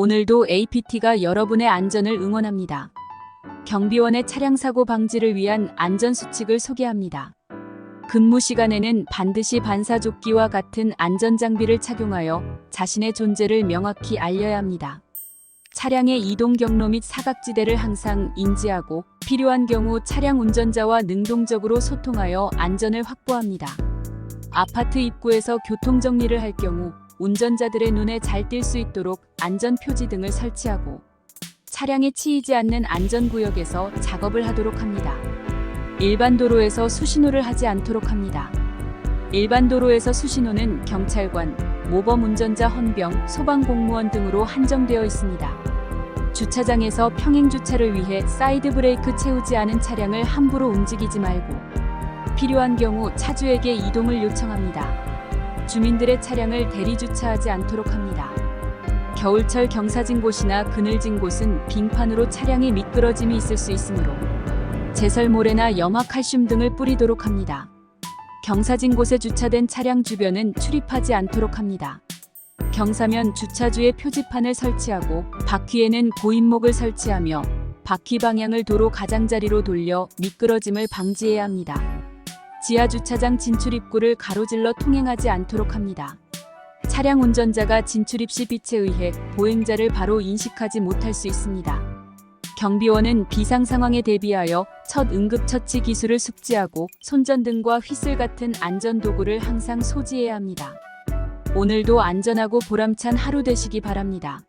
오늘도 APT가 여러분의 안전을 응원합니다. 경비원의 차량 사고 방지를 위한 안전 수칙을 소개합니다. 근무 시간에는 반드시 반사조끼와 같은 안전 장비를 착용하여 자신의 존재를 명확히 알려야 합니다. 차량의 이동 경로 및 사각지대를 항상 인지하고 필요한 경우 차량 운전자와 능동적으로 소통하여 안전을 확보합니다. 아파트 입구에서 교통 정리를 할 경우 운전자들의 눈에 잘 띌 수 있도록 안전 표지 등을 설치하고 차량에 치이지 않는 안전구역에서 작업을 하도록 합니다. 일반 도로에서 수신호를 하지 않도록 합니다. 일반 도로에서 수신호는 경찰관, 모범 운전자 헌병, 소방공무원 등으로 한정되어 있습니다. 주차장에서 평행 주차를 위해 사이드 브레이크 채우지 않은 차량을 함부로 움직이지 말고 필요한 경우 차주에게 이동을 요청합니다. 주민들의 차량을 대리 주차하지 않도록 합니다. 겨울철 경사진 곳이나 그늘진 곳은 빙판으로 차량이 미끄러짐이 있을 수 있으므로 제설 모래나 염화 칼슘 등을 뿌리도록 합니다. 경사진 곳에 주차된 차량 주변은 출입하지 않도록 합니다. 경사면 주차주의 표지판을 설치하고 바퀴에는 고인목을 설치하며 바퀴 방향을 도로 가장자리로 돌려 미끄러짐을 방지해야 합니다. 지하 주차장 진출 입구를 가로질러 통행하지 않도록 합니다. 차량 운전자가 진출입 시 빛에 의해 보행자를 바로 인식하지 못할 수 있습니다. 경비원은 비상 상황에 대비하여 첫 응급처치 기술을 숙지하고 손전등과 휘슬 같은 안전 도구를 항상 소지해야 합니다. 오늘도 안전하고 보람찬 하루 되시기 바랍니다.